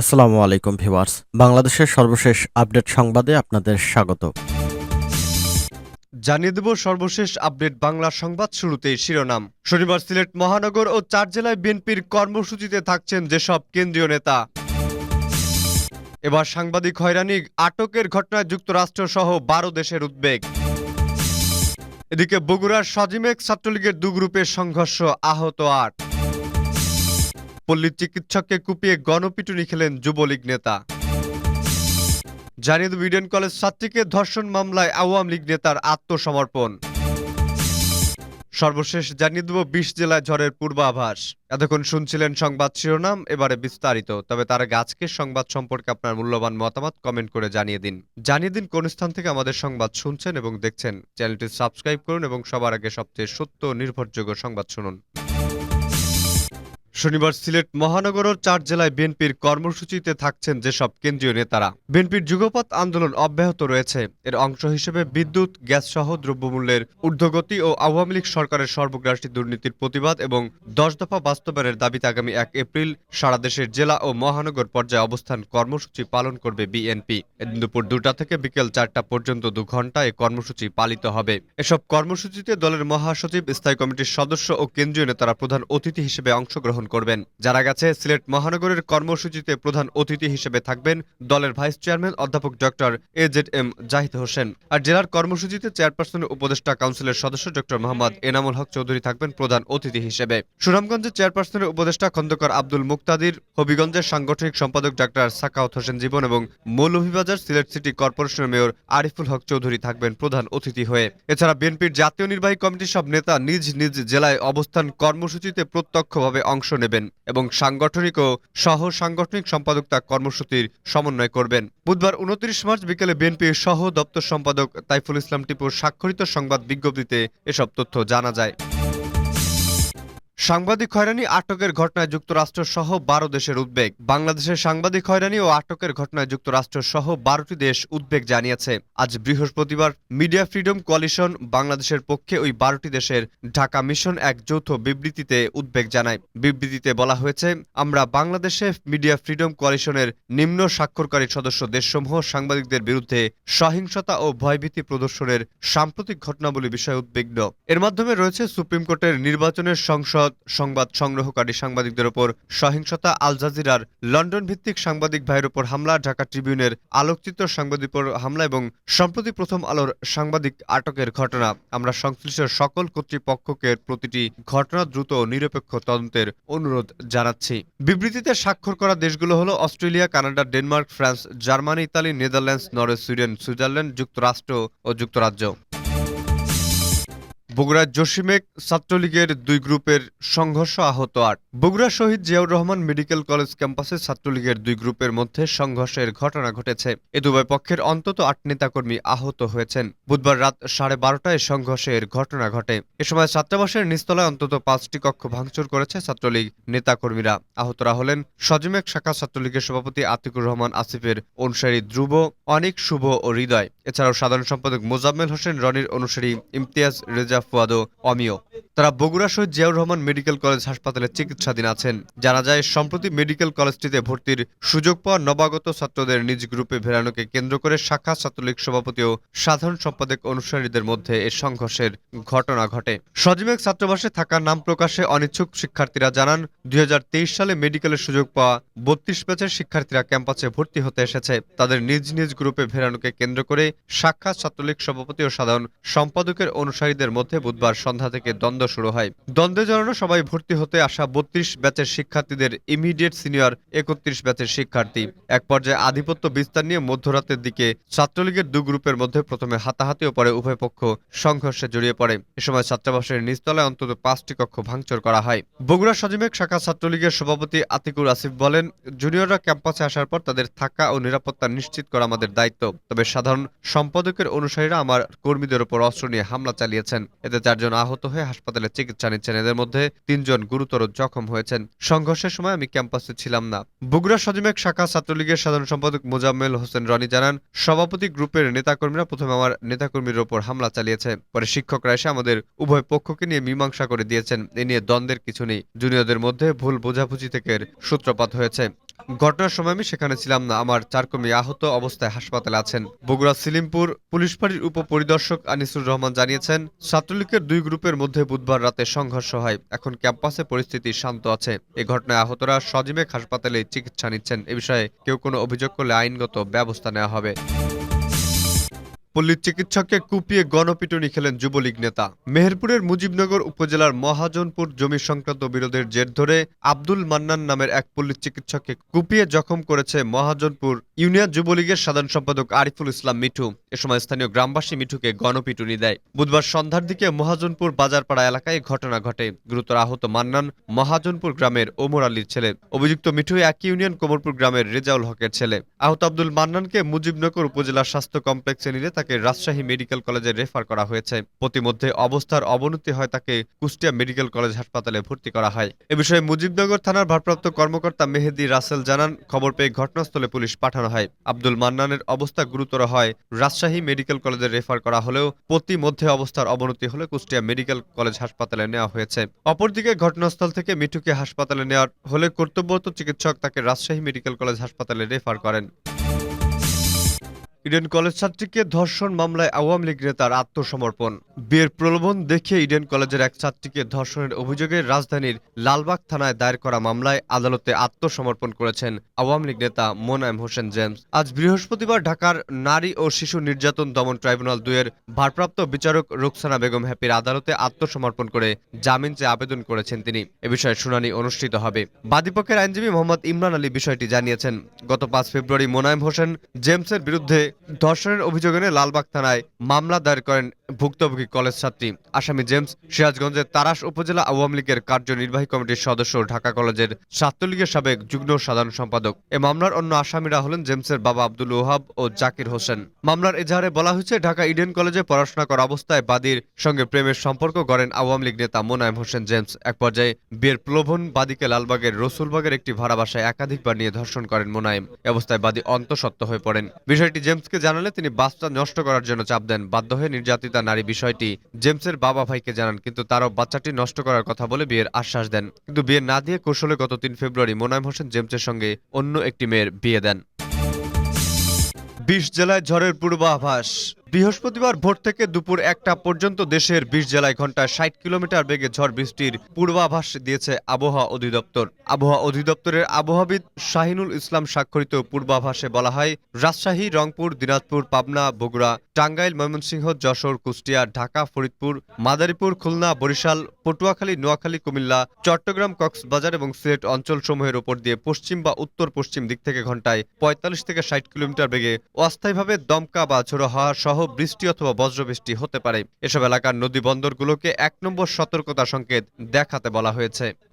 আসসালামু আলাইকুম ভিউয়ার্স। বাংলাদেশের সর্বশেষ আপডেট সংবাদে আপনাদের স্বাগত। জানিয়ে দেব সর্বশেষ আপডেট বাংলা সংবাদ শুরুতেই শিরোনাম। শনিবার সিলেট মহানগর ও চার জেলায় বিএনপির কর্মসূচিতে থাকছেন যেসব কেন্দ্রীয় নেতা। এবার সাংবাদিক হয়রানি, আটকের ঘটনায় যুক্তরাষ্ট্র সহ বারো দেশের উদ্বেগ। এদিকে বগুড়ার সজিমেক ছাত্রলীগের দু গ্রুপের সংঘর্ষ আহত আট। পল্লী চিকিৎসককে কুপিয়ে গণপিটুনি খেলেন যুবলীগ নেতা। জানিয়ে দেব, ইডেন কলেজ ছাত্রীকে ধর্ষণ মামলায় আওয়ামী লীগ নেতার আত্মসমর্পণ। সর্বশেষ জানিয়ে দেব, বিশ জেলায় ঝড়ের পূর্বাভাস। এতক্ষণ শুনছিলেন সংবাদ শিরোনাম, এবারে বিস্তারিত। তবে তার আজকের সংবাদ সম্পর্কে আপনার মূল্যবান মতামত কমেন্ট করে জানিয়ে দিন। জানিয়ে দিন কোন স্থান থেকে আমাদের সংবাদ শুনছেন এবং দেখছেন। চ্যানেলটি সাবস্ক্রাইব করুন এবং সবার আগে সবচেয়ে সত্য নির্ভরযোগ্য সংবাদ শুনুন। শনিবার সিলেট মহানগর ও চার জেলায় বিএনপির কর্মসূচিতে থাকছেন যেসব কেন্দ্রীয় নেতারা। বিএনপির যুগপৎ আন্দোলন অব্যাহত রয়েছে। এর অংশ হিসেবে বিদ্যুৎ গ্যাস সহ দ্রব্যমূল্যের ঊর্ধ্বগতি ও আওয়ামী লীগ সরকারের সর্বগ্রাসী দুর্নীতির প্রতিবাদ এবং দশ দফা বাস্তবায়নের দাবিতে আগামী এক এপ্রিল সারা দেশের জেলা ও মহানগর পর্যায়ে অবস্থান কর্মসূচি পালন করবে বিএনপি। দুপুর দুটা থেকে বিকেল চারটা পর্যন্ত দু ঘণ্টা এ কর্মসূচি পালিত হবে। এসব কর্মসূচিতে দলের মহাসচিব, স্থায়ী কমিটির সদস্য ও কেন্দ্রীয় নেতারা প্রধান অতিথি হিসেবে অংশগ্রহণ করবেন। জানা গেছে, সিলেট মহানগরের কর্মসূচিতে প্রধান অতিথি হিসেবে থাকবেন দলের ভাইস চেয়ারম্যান অধ্যাপক doctor A Z M Zahid Hossain. আর জেলার কর্মসূচিতে চেয়ারপারসনের উপদেষ্টা কাউন্সিলের সদস্য ডক্টর মোহাম্মদ এনামুল হক চৌধুরী থাকবেন প্রধান অতিথি হিসেবে। সুনামগঞ্জের চেয়ারপারসনের উপদেষ্টা খন্দকার আব্দুল মুক্তাদির, হবিগঞ্জের সাংগঠনিক সম্পাদক ডক্টর সাকাউত হোসেন জীবন এবং মৌলভীবাজার সিলেট সিটি কর্পোরেশনের মেয়র আরিফুল হক চৌধুরী থাকবেন প্রধান অতিথি হয়ে। এছাড়া বিএনপির জাতীয় নির্বাহী কমিটির সব নেতা নিজ নিজ জেলায় অবস্থান কর্মসূচিতে প্রত্যক্ষভাবে অংশ নেবেন এবং সাংগঠনিক ও সহ সাংগঠনিক সম্পাদক তা কর্মসূচির সমন্বয় করবেন। বুধবার উনত্রিশ মার্চ বিকেলে বিএনপির সহ দপ্তর সম্পাদক তাইফুল ইসলাম টিপুর স্বাক্ষরিত সংবাদ বিজ্ঞপ্তিতে এসব তথ্য জানা যায়। সাংবাদিক হয়রানি আটকের ঘটনায় যুক্তরাষ্ট্র সহ বারো দেশের উদ্বেগ। বাংলাদেশের সাংবাদিক হয়রানি ও আটকের ঘটনায় যুক্তরাষ্ট্র সহ বারোটি দেশ উদ্বেগ জানিয়েছে। আজ বৃহস্পতিবার মিডিয়া ফ্রিডম কোয়ালিশন বাংলাদেশের পক্ষে ওই বারোটি দেশের ঢাকা মিশন এক যৌথ বিবৃতিতে উদ্বেগ জানায়। বিবৃতিতে বলা হয়েছে, আমরা বাংলাদেশে মিডিয়া ফ্রিডম কোয়ালিশনের নিম্ন স্বাক্ষরকারী সদস্য দেশসমূহ সাংবাদিকদের বিরুদ্ধে সহিংসতা ও ভয়ভীতি প্রদর্শনের সাম্প্রতিক ঘটনাবলী বিষয়ে উদ্বিগ্ন। এর মাধ্যমে রয়েছে সুপ্রিম কোর্টের নির্বাচনের সংসদ সংবাদ সংগ্রহকারী সাংবাদিকদের ওপর সহিংসতা, আল জাজিরার লন্ডন ভিত্তিক সাংবাদিক ভাইয়ের ওপর হামলা, ঢাকা ট্রিবিউনের আলোকচিত্র সাংবাদিক হামলা এবং সম্প্রতি প্রথম আলোর সাংবাদিক আটকের ঘটনা। আমরা সংশ্লিষ্ট সকল কর্তৃপক্ষকে প্রতিটি ঘটনা দ্রুত নিরপেক্ষ তদন্তের অনুরোধ জানাচ্ছি। বিবৃতিতে স্বাক্ষর করা দেশগুলো হলো Australia, Canada, Denmark, France, Germany, Italy, Netherlands, Norway, Sweden, Switzerland, যুক্তরাষ্ট্র ও যুক্তরাজ্য। বগুড়ার জসিমেক ছাত্রলীগের দুই গ্রুপের সংঘর্ষ আহত আট। বগুড়া শহীদ জিয়াউর রহমান মেডিকেল কলেজ ক্যাম্পাসে ছাত্রলীগের দুই গ্রুপের মধ্যে সংঘর্ষের ঘটনা ঘটেছে। এ দুই পক্ষের অন্তত আট নেতাকর্মী আহত হয়েছেন। বুধবার রাত সাড়ে বারোটায় সংঘর্ষের ঘটনা ঘটে। এ সময় ছাত্রাবাসের নিস্তলায় অন্তত পাঁচটি কক্ষ ভাঙচুর করেছে ছাত্রলীগ নেতাকর্মীরা। আহতরা হলেন সজিমেক শাখা ছাত্রলীগের সভাপতি আতিকুর রহমান আসিফের অনুসারী ধ্রুব, অনেক, শুভ ও হৃদয়। এছাড়াও সাধারণ সম্পাদক মোজাম্মেল হোসেন, রনির অনুসারী ইমতিয়াজ রেজা foda, ó. তারা বগুড়া শহীদ জিয়াউর রহমান মেডিকেল কলেজ হাসপাতালে চিকিৎসাধীন আছেন। জানা যায়, সম্প্রতি মেডিকেল কলেজটিতে ভর্তির সুযোগ পাওয়া নবাগত ছাত্রদের নিজ গ্রুপে ভেড়ানোকে কেন্দ্র করে শাখা ছাত্রলীগ সভাপতি ও সাধারণ সম্পাদক অনুসারীদের মধ্যে এ সংঘর্ষের ঘটনা ঘটে। সজীবেক ছাত্রাবাসে থাকা নাম প্রকাশে অনিচ্ছুক শিক্ষার্থীরা জানান, দুই হাজার তেইশ সালে মেডিকেলের সুযোগ পাওয়া বত্রিশ ব্যাচের শিক্ষার্থীরা ক্যাম্পাসে ভর্তি হতে এসেছে। তাদের নিজ নিজ গ্রুপে ভেড়ানোকে কেন্দ্র করে শাখা ছাত্রলীগ সভাপতি ও সাধারণ সম্পাদকের অনুসারীদের মধ্যে বুধবার সন্ধ্যা থেকে দ্বন্দ্ব শুরু হয়। দ্বন্দ্বে জড়ানো সবাই ভর্তি হতে আসা বত্রিশ ব্যাচের শিক্ষার্থীদের ইমিডিয়েট সিনিয়র একত্রিশ ব্যাচের শিক্ষার্থী। এক পর্যায়ে আধিপত্য বিস্তার নিয়ে মধ্যরাতের দিকে ছাত্রলীগের দু গ্রুপের মধ্যে প্রথমে হাতাহাতি ও পরে উভয় পক্ষ সংঘর্ষে জড়িয়ে পড়ে। এ সময় ছাত্রাবাসের নিচতলায় অন্তত পাঁচটি কক্ষ ভাঙচুর করা হয়। বগুড়া সজিমেক শাখা ছাত্রলীগের সভাপতি আতিকুর আসিফ বলেন, জুনিয়ররা ক্যাম্পাসে আসার পর তাদের থাকা ও নিরাপত্তা নিশ্চিত করা আমাদের দায়িত্ব। তবে সাধারণ সম্পাদকের অনুসারীরা আমার কর্মীদের ওপর অস্ত্র নিয়ে হামলা চালিয়েছেন। এতে চারজন আহত হয়ে হাসপাতালে চিকিৎসা নিচ্ছেন। এদের মধ্যে তিনজন গুরুতর জখম হয়েছেন। সংঘর্ষের সময় আমি ক্যাম্পাসে ছিলাম না। বগুড়া সজিমেক শাখা ছাত্রলীগের সাধারণ সম্পাদক মোজাম্মেল হোসেন রনি জানান, সভাপতি গ্রুপের নেতাকর্মীরা প্রথমে আমার নেতাকর্মীর ওপর হামলা চালিয়েছে। পরে শিক্ষকরা এসে আমাদের উভয় পক্ষকে নিয়ে মীমাংসা করে দিয়েছেন। এ নিয়ে দ্বন্দ্বের কিছু নেই। জুনিয়রদের মধ্যে ভুল বোঝাবুঝি থেকে সূত্রপাত হয়েছে। ঘটনার সময় আমি সেখানে ছিলাম না। আমার চার কর্মী আহত অবস্থায় হাসপাতালে আছেন। বগুড়া সিলিমপুর পুলিশ ফাঁড়ির উপপরিদর্শক আনিসুর রহমান জানিয়েছেন, ছাত্রলীগের দুই গ্রুপের মধ্যে বুধবার রাতে সংঘর্ষ হয়। এখন ক্যাম্পাসে পরিস্থিতি শান্ত আছে। এ ঘটনায় আহতরা সজিমেক হাসপাতালে চিকিৎসা নিচ্ছেন। এ বিষয়ে কেউ কোনো অভিযোগ করলে আইনগত ব্যবস্থা নেওয়া হবে। পল্লী চিকিৎসককে কুপিয়ে গণপিটুনি খেলেন যুবলীগ নেতা। মেহেরপুরের মুজিবনগর উপজেলার মহাজনপুর জমি সংক্রান্ত বিরোধের জের ধরে আব্দুল মান্নান নামের এক পল্লী চিকিৎসককে কুপিয়ে জখম করেছে মহাজনপুর ইউনিয়ন যুবলীগের সাধারণ সম্পাদক আরিফুল ইসলাম মিঠু। এ সময় স্থানীয় গ্রামবাসী মিঠুকে গণপিটুনি দেয়। বুধবার সন্ধ্যার দিকে মহাজনপুর বাজারপাড়া এলাকায় ঘটনা ঘটে। গুরুতর আহত মান্নান মহাজনপুর গ্রামের ওমর আলীর ছেলে। অভিযুক্ত মিঠু একই ইউনিয়ন কোমরপুর গ্রামের রেজাউল হকের ছেলে। আহত আব্দুল মান্নানকে মুজিবনগর উপজেলা স্বাস্থ্য কমপ্লেক্সে নিলে তাকে রাজশাহী মেডিকেল কলেজে রেফার করা হয়েছে। প্রতিমধ্যে অবস্থার অবনতি হয় তাকে কুষ্টিয়া মেডিকেল কলেজ হাসপাতালে ভর্তি করা হয়। এ বিষয়ে মুজিবনগর থানার ভারপ্রাপ্ত কর্মকর্তা মেহেদি রাসেল জানান, খবর পেয়ে ঘটনাস্থলে পুলিশ পাঠানো হয়। আব্দুল মান্নানের অবস্থা গুরুতর হয়। রাজশাহী মেডিকেল কলেজে রেফার করা হলেও প্রতিমধ্যে অবস্থার অবনতি হলে কুষ্টিয়া মেডিকেল কলেজ হাসপাতালে নেওয়া হয়েছে। অপরদিকে ঘটনাস্থল থেকে মিঠুকে হাসপাতালে নেওয়ার হলে কর্তব্যরত চিকিৎসক তাকে রাজশাহী মেডিকেল কলেজ হাসপাতালে রেফার করেন। ইডেন কলেজ ছাত্রীকে ধর্ষণ মামলায় আওয়ামী লীগ নেতার আত্মসমর্পণ। বিয়ের প্রলোভন দেখে ইডেন কলেজের এক ছাত্রীকে ধর্ষণের অভিযোগে রাজধানীর লালবাগ থানায় দায়ের করা মামলায় আদালতে আত্মসমর্পণ করেছেন আওয়ামী লীগ নেতা মোনায়েম হোসেন জেমস। আজ বৃহস্পতিবার ঢাকার নারী ও শিশু নির্যাতন দমন ট্রাইব্যুনাল দুয়ের ভারপ্রাপ্ত বিচারক রুকসানা বেগম হ্যাপির আদালতে আত্মসমর্পণ করে জামিন চেয়ে আবেদন করেছেন তিনি। এ বিষয়ে শুনানি অনুষ্ঠিত হবে। বাদীপক্ষের আইনজীবী মোহাম্মদ ইমরান আলী বিষয়টি জানিয়েছেন। গত পাঁচ ফেব্রুয়ারি মোনায়েম হোসেন জেমসের বিরুদ্ধে ধর্ষণের অভিযোগ এনে লালবাগ থানায় মামলা দায়ের করেন ভুক্তভোগী কলেজ ছাত্রী আসামি জেমস সিরাজগঞ্জের তারাস উপজেলা আওয়ামী লীগের কার্যনির্বাহী কমিটির সদস্য ঢাকা কলেজের ছাত্রলীগের সাবেক যুগ্ম সাধারণ সম্পাদক। এ মামলার অন্য আসামিরা হলেন জেমসের বাবা আব্দুল ওহাব ও জাকির হোসেন। মামলার এজাহারে বলা হয়েছে, ঢাকা ইডেন কলেজে পড়াশোনা করা অবস্থায় বাদীর সঙ্গে প্রেমের সম্পর্ক গড়েন আওয়ামী লীগ নেতা মোনায়েম হোসেন জেমস। এক পর্যায়ে বিয়ের প্রলোভন বাদীকে লালবাগের রসুলবাগের একটি ভাড়া বাসায় একাধিকবার নিয়ে ধর্ষণ করেন মোনায়েম। অবস্থায় বাদী অন্তঃসত্ত্ব হয়ে পড়েন। বিষয়টি জেমসকে জানালে তিনি বাসটা নষ্ট করার জন্য চাপ দেন। বাধ্য হয়ে নির্যাতিতা নারী বিষয়টি। জেমসের বাবা ভাইকে জানান, কিন্তু তারও বাচ্চাটি নষ্ট করার কথা বলে বিয়ের আশ্বাস দেন। কিন্তু বিয়ে না দিয়ে কৌশলে গত তিন ফেব্রুয়ারি মোনায়েম হোসেন জেমসের সঙ্গে অন্য একটি মেয়ের বিয়ে দেন। বিশ জেলায় ঝড়ের পূর্বাভাস। বৃহস্পতিবার ভোর থেকে দুপুর একটা পর্যন্ত দেশের বিশ জেলায় ঘন্টায় ষাট কিলোমিটার বেগে ঝড় বৃষ্টির পূর্বাভাস দিয়েছে আবহাওয়া অধিদপ্তর। আবহাওয়া অধিদপ্তরের আবহাওয়াবিদ শাহিনুল ইসলাম স্বাক্ষরিত পূর্বাভাসে বলা হয়, রাজশাহী, রংপুর, দিনাজপুর, পাবনা, বগুড়া, টাঙ্গাইল, ময়মনসিংহ, যশোর, কুষ্টিয়া, ঢাকা, ফরিদপুর, মাদারীপুর, খুলনা, বরিশাল, পটুয়াখালী, নোয়াখালী, কুমিল্লা, চট্টগ্রাম, কক্সবাজার এবং সিলেট অঞ্চলসমূহের উপর দিয়ে পশ্চিম বা উত্তর পশ্চিম দিক থেকে ঘন্টায় পঁয়তাল্লিশ থেকে ষাট কিলোমিটার বেগে অস্থায়ীভাবে দমকা বা ঝোড়ো হাওয়া সহ বৃষ্টি অথবা বজ্রবৃষ্টি হতে পারে। এসব এলাকার নদী বন্দরগুলোকে এক নম্বর সতর্কতা সংকেত দেখাতে বলা হয়েছে।